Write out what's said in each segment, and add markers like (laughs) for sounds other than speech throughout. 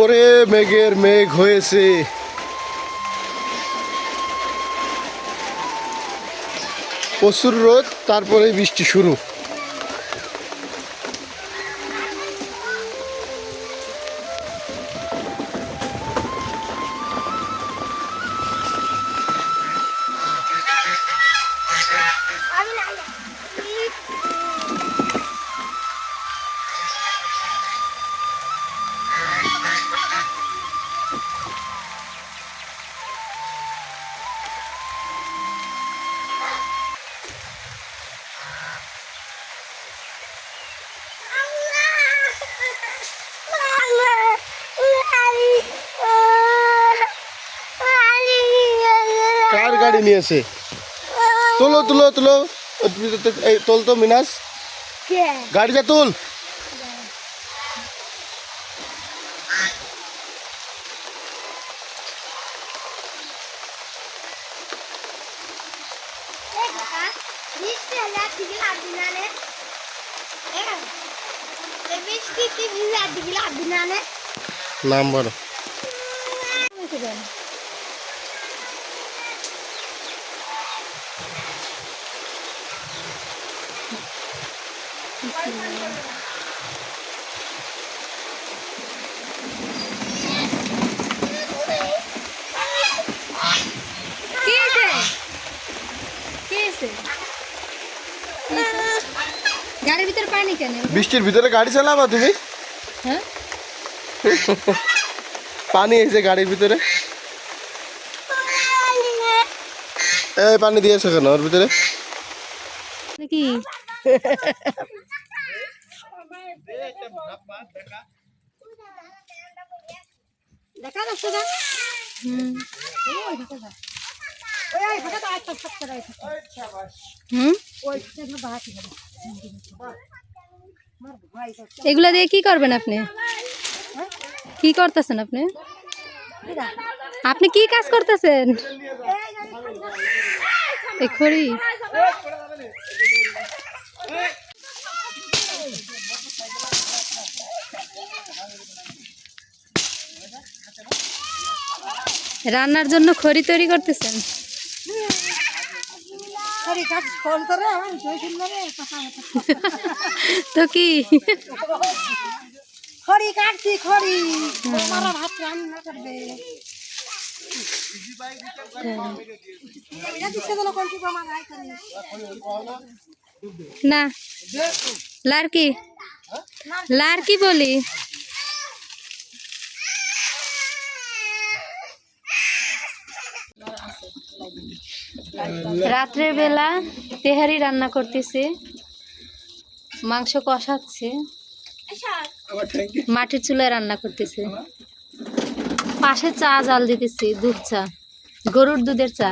ওরে মেঘের মেঘ হয়েছে। প্রচুর রোদ তারপরে বৃষ্টি শুরু। নিয়েছে। তোলো তুলো তুলো। এই তোল তো মিনাস। গাড়িটা তুল। নাম বলো কি হয়েছে কি হয়েছে গাড়ির ভিতরে পানি কেন? বৃষ্টির ভিতরে গাড়ি চালাবা তুমি? হ্যাঁ? পানি এসে গাড়ির ভিতরে। এই পানি দিয়েছে কেন ওর ভিতরে? কি? (laughs) দেখা যাচ্ছে না হুম হুম এগুলা দিয়ে কি করবেন আপনি কি করতেছেন আপনি আপনি কি কাজ করতেছেন এই খড়ি রান্নার জন্য খড়ি তৈরি করতেছেন? তো কি? খড়ি কাটছি খড়ি। মারা ভাত রান্না করবে। এটা দিচ্ছে বলো কোন কি না লারকি। লারকি বলি। রাত্রের বেলা তেহারি রান্না করতেছে, মাংস কষাচ্ছে, মাটির চুলায় রান্না করতেছে। পাশে চা জাল দিতেছি, দুধ চা, গরুর দুধের চা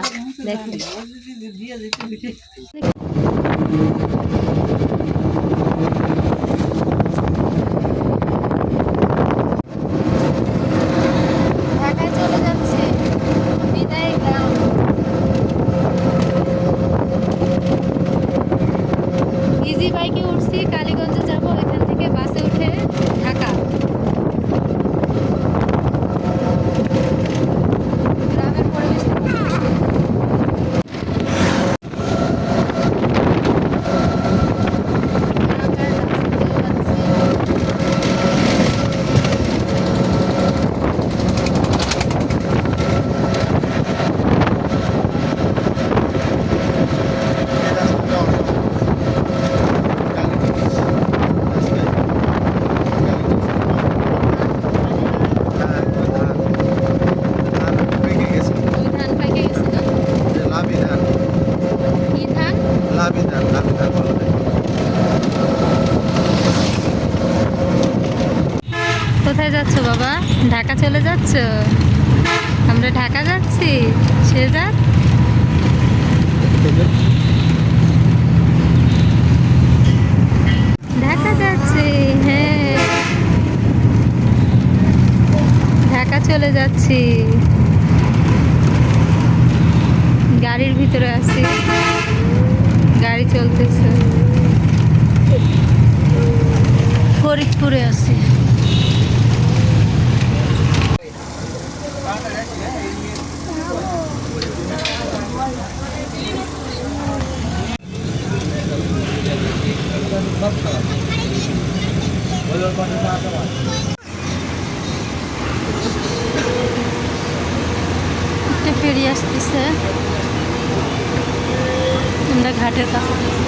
যাচ্ছ বাবা? ঢাকা চলে যাচ্ছ? আমরা ঢাকা যাচ্ছি। সে যাক ঢাকা যাচ্ছি হ্যাঁ। ঢাকা চলে যাচ্ছি। গাড়ির ভিতরে আছি। গাড়ি চলতেছে ফরিদপুরে আছি একটা ফেরি আসতেছে। আমরা ঘাটের কাছে